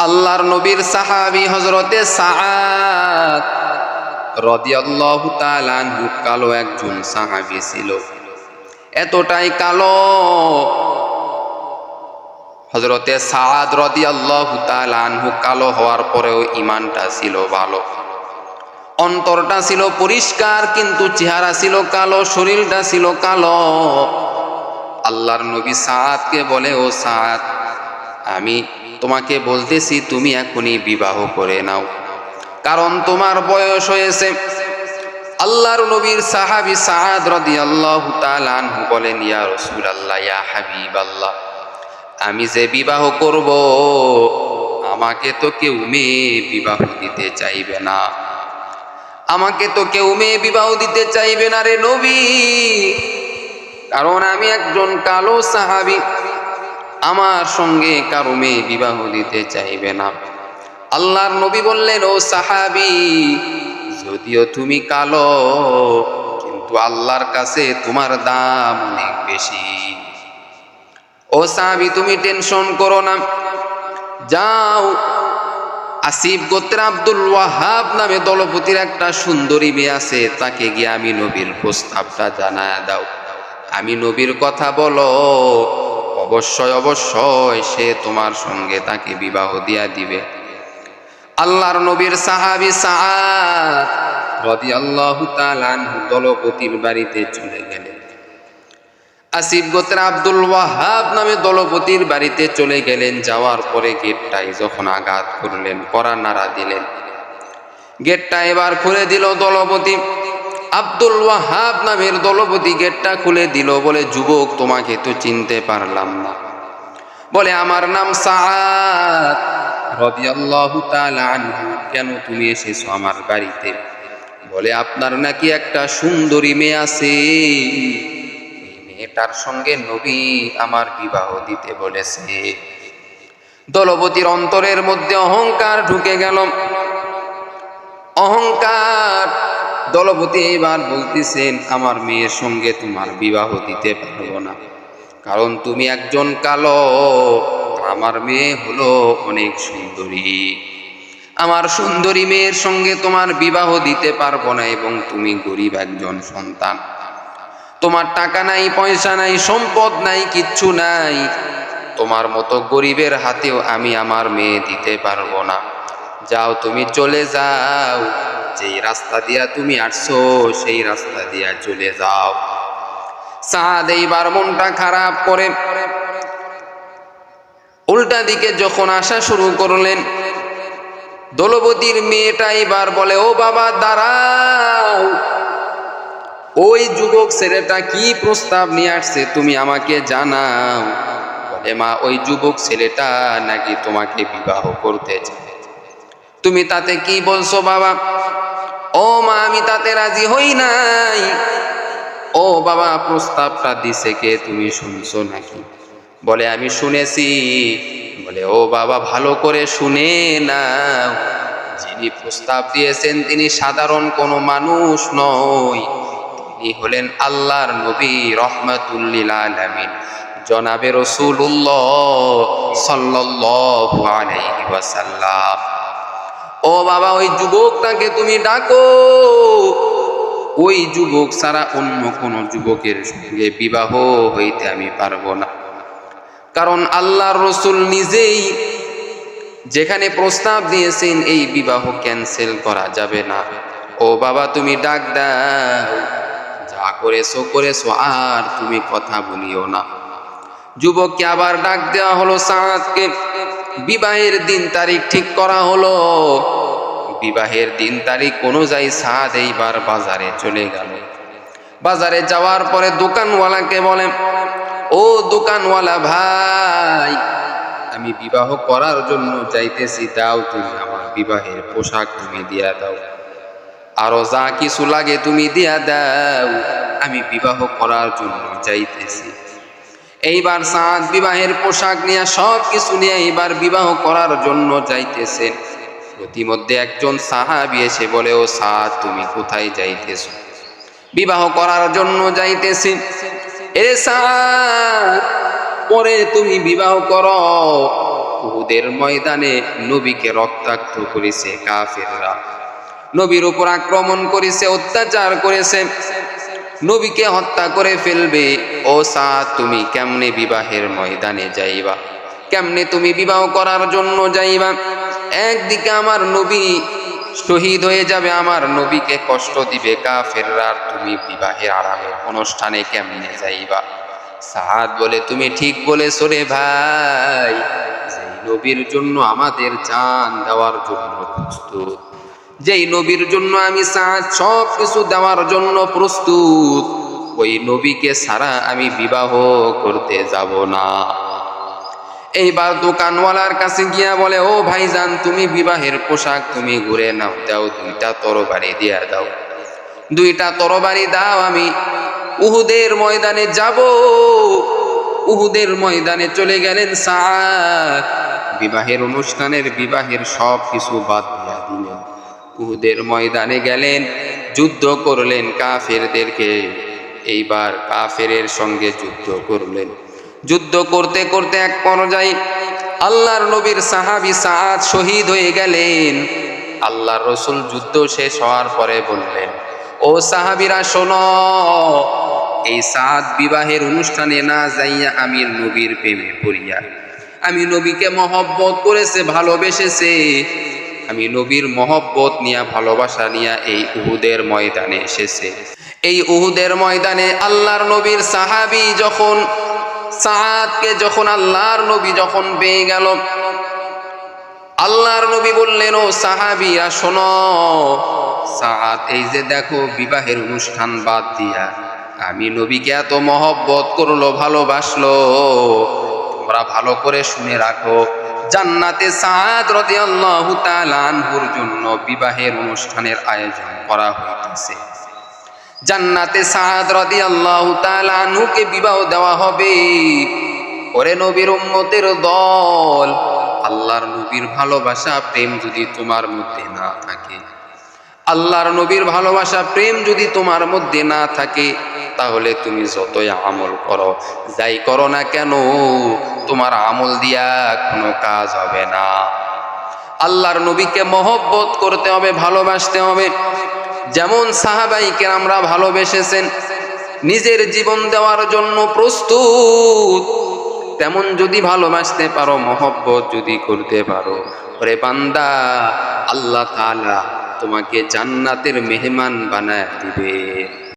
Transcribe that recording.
আল্লাহর নবীর সাহাবি হজরতে সাআদ রদিয়াল্লাহু তাআলা আনহু কালো একজন সাহাবি ছিল। এতটাই কালো। হজরতে সাদ রদিয়াল্লাহু তাআলা আনহু কালো হওয়ার পরেও ইমানটা ছিল ভালো। অন্তরটা ছিল পরিষ্কার, কিন্তু চেহারা ছিল কালো, শরীরটা ছিল কালো। আল্লাহর নবী সাদকে বলে, ও সাদ আমি তোমাকে বলতেছি, তুমি এখনই বিবাহ করে নাও। কারণ তোমার বয়স হয়েছে। আল্লাহর নবীর সাহাবি সাদ রাদিয়াল্লাহু তাআলা আনহু বলেন, ইয়া রাসূলুল্লাহ, ইয়া হাবিবাল্লাহ, আমি যে বিবাহ করব, আমাকে তো কেউ মেয়ে বিবাহ দিতে চাইবে না। আমাকে তো কেউ মেয়ে বিবাহ দিতে চাইবে না রে নবী। কারণ আমি একজন কালো সাহাবি। আমার সঙ্গে কারও মেয়ে বিবাহ দিতে চাইবে না। আল্লাহর নবী বললেন, ও সাহাবি, যদিও তুমি কালো, কিন্তু আল্লাহর কাছে তোমার দাম অনেক বেশি। ও সাহাবি, তুমি টেনশন করো না। যাও, আসিফ গোত্র আব্দুল ওয়াহাব নামে দলপতির একটা সুন্দরী মেয়ে আছে, তাকে গিয়ে আমি নবীর প্রস্তাবটা জানায় দাও। আমি নবীর কথা বলো অবশ্যই অবশ্যই সে তোমার সঙ্গে তাকে বিবাহ দিয়া দিবে। আল্লাহর নবীর সাহাবি সাহাদ রাদিয়াল্লাহু তাআলা আনহু দলপতির বাড়িতে চলে গেলেন। আসিফ গোত্র আব্দুল ওয়াহাব নামে দলপতির বাড়িতে চলে গেলেন, যাওয়ার পরে গেটটাই যখন আঘাত করলেন করা নাড়া দিলেন। গেটটা এবার খুলে দিল দলপতি। আব্দুল ওয়াহাব নামের দলপতি গেটটা খুলে দিল, বলে, যুবক, তোমাকে তো চিনতে পারলাম না। বলে, আমার নাম কেন তুমি এসেছ আমার বাড়িতে? বলে, আপনার নাকি একটা সুন্দরী মেয়ে আছে। মেয়েটার সঙ্গে নবী আমার বিবাহ দিতে বলেছে। দলপতির অন্তরের মধ্যে অহংকার ঢুকে গেল। অহংকার দলপতি এবার বলতেছেন, আমার মেয়ের সঙ্গে তোমার বিবাহ দিতে পারব না। কারণ তুমি একজন কালো আমার মেয়ে হলো অনেক সুন্দরী। আমার সুন্দরী মেয়ের সঙ্গে তোমার বিবাহ দিতে পারব না এবং তুমি গরিব একজন সন্তান। তোমার টাকা নাই, পয়সা নাই, সম্পদ নাই, কিচ্ছু নাই। তোমার মতো গরিবের হাতেও আমি আমার মেয়ে দিতে পারব না। যাও তুমি চলে যাও। যেই রাস্তা দিয়া তুমি আসছো, সেই রাস্তা দিয়া চলে যাও। সাদ এইবার মনটা খারাপ করে। উল্টা দিকে যখন আসা শুরু করলেন, দলবতীর মেয়েটা এবার বলে, ও বাবা, দাঁড়াও। ওই যুবক ছেলেটা কি প্রস্তাব নিয়ে আসছে তুমি আমাকে জানাও। বলে, মা, ওই যুবক ছেলেটা নাকি তোমাকে বিবাহ করতে চায়। তুমি তাতে কি বলছো বাবা? ও মা, আমি তাতে রাজি হই নাই। ও বাবা, প্রস্তাবটা দিছে কে তুমি শুনছো নাকি? বলে, আমি শুনেছি। বলে, ও বাবা, ভালো করে শুনে না যিনি প্রস্তাব দিয়েছেন, তিনি সাধারণ কোনো মানুষ নয়। তিনি হলেন আল্লাহর নবী রহমাতুল্লিল আলামিন, জনাবে রসুল্লাহ সাল্লাল্লাহু আলাইহি ওয়াসাল্লাম। ও বাবা, ওই যুবকটাকে তুমি ডাকো। ওই যুবক ছাড়া অন্য কোন যুবকের সঙ্গে বিবাহ হইতে আমি পারব না। কারণ আল্লাহর রসুল নিজেই যেখানে প্রস্তাব দিয়েছেন, এই বিবাহ ক্যান্সেল করা যাবে না। ও বাবা, তুমি ডাক দাও। যা করেছ করেছ, আর তুমি কথা বলিও না। যুবককে আবার ডাক দেওয়া হলো সাঁতকে। বিবাহের দিন তারিখ ঠিক করা হলো। বিবাহের দিন তারিখ অনুযায়ী সাদ এইবার বাজারে চলে গেল। বাজারে যাওয়ার পরে দোকানওয়ালাকে বলে, ও দোকানওয়ালা ভাই, আমি বিবাহ করার জন্য যাইতেছি, দাও তুমি আমার বিবাহের পোশাক তুমি দিয়া দাও। আরও যা কিছু লাগে তুমি দিয়া দাও, আমি বিবাহ করার জন্য যাইতেছি। এইবার সাদ বিবাহের পোশাক নিয়ে সব কিছু নিয়ে এইবার বিবাহ করার জন্য যাইতেছেন ইতিমধ্যে একজন সাহাবি এসে বলে, ও সাদ, তুমি কোথায় যাইতেছ? বিবাহ করার জন্য যাইতেছি। এ সাদ, পরে তুমি বিবাহ করো। উহুদের ময়দানে নবীকে রক্তাক্ত করেছে কাফেররা। নবীর উপর আক্রমণ করেছে, অত্যাচার করেছে। নবীকে হত্যা করে ফেলবে। ও সাদ তুমি কেমনে বিবাহের ময়দানে যাইবা? কেমনে তুমি বিবাহ করার জন্য যাইবা? একদিকে আমার নবী শহীদ হয়ে যাবে, আমার নবীকে কষ্ট দিবে কাফেররা তুমি বিবাহের আরামের অনুষ্ঠানে কেমনে যাইবা? সাদ বলে, তুমি ঠিক বলেছ রে ভাই। নবীর জন্য আমাদের জান দেওয়ার জন্য প্রস্তুত। যেই নবীর জন্য আমি সব কিছু দেওয়ার জন্য প্রস্তুত, ওই নবীকে ছাড়া আমি বিবাহ করতে যাব না। এইবার দোকানওয়ালার কাছে গিয়া বলে, ও ভাইজান, তুমি বিবাহের পোশাক তুমি ঘুরে নাও, দাও দুইটা তরবারি দিয়া দাও। দুইটা তরবারি দাও, আমি উহুদের ময়দানে যাব। উহুদের ময়দানে চলে গেলেন সাদ বিবাহের অনুষ্ঠানের বিবাহের সব কিছু বাদ উহুদের ময়দানে গেলেন, যুদ্ধ করলেন কাফেরদেরকে। এইবার কাফেরের সঙ্গে যুদ্ধ করলেন। যুদ্ধ করতে করতে এক পর্যায়ে আল্লাহর নবীর সাহাবি সাদ শহীদ হয়ে গেলেন। আল্লাহর রসুল যুদ্ধ শেষ হওয়ার পরে বললেন, ও সাহাবিরা, শোন, এই সাদ বিবাহের অনুষ্ঠানে না যাইয়া আমি নবীর প্রেমে পড়িয়া, আমি নবীকে মহব্বত করেছে, ভালোবেসেছে আমি নবীর মহব্বত নিয়া, ভালোবাসা নিয়া এই উহুদের ময়দানে এসেছে। এই উহুদের ময়দানে আল্লাহর নবীর সাহাবি যখন সাহাদকে যখন আল্লাহর নবী যখন পেয়ে গেল, আল্লাহর নবী বললেন, ও সাহাবিরা, শোনো সাদ এই যে দেখো বিবাহের অনুষ্ঠান বাদ দিয়া, আমি নবীকে এত মহব্বত করল, ভালোবাসলো, তোমরা ভালো করে শুনে রাখো। জান্নাতে সাদ রাদিয়াল্লাহু তাআলা আনহুর জন্য বিবাহের অনুষ্ঠানের আয়োজন করা হইতেছে। জান্নাতে সাদ রাদিয়াল্লাহু তাআলা আনহুকে বিবাহ দেওয়া হবে। ওরে নবীর উম্মতের দল, আল্লাহর নবীর ভালোবাসা, প্রেম যদি তোমার মধ্যে না থাকে। আল্লাহর নবীর ভালোবাসা, প্রেম যদি তোমার মধ্যে না থাকে তাহলে তুমি যতই আমল করো, যাই করো না কেন, তোমার আমল দিয়া কোনো কাজ হবে না। আল্লাহর নবীকে মহব্বত করতে হবে, ভালোবাসতে হবে। যেমন সাহাবাইকে আমরা ভালোবেসেছেন, নিজের জীবন দেওয়ার জন্য প্রস্তুত। তেমন যদি ভালোবাসতে পারো, মহব্বত যদি করতে পারো, ওরে বান্দা, আল্লাহ তোমাকে জান্নাতের মেহমান বানায় দিবে।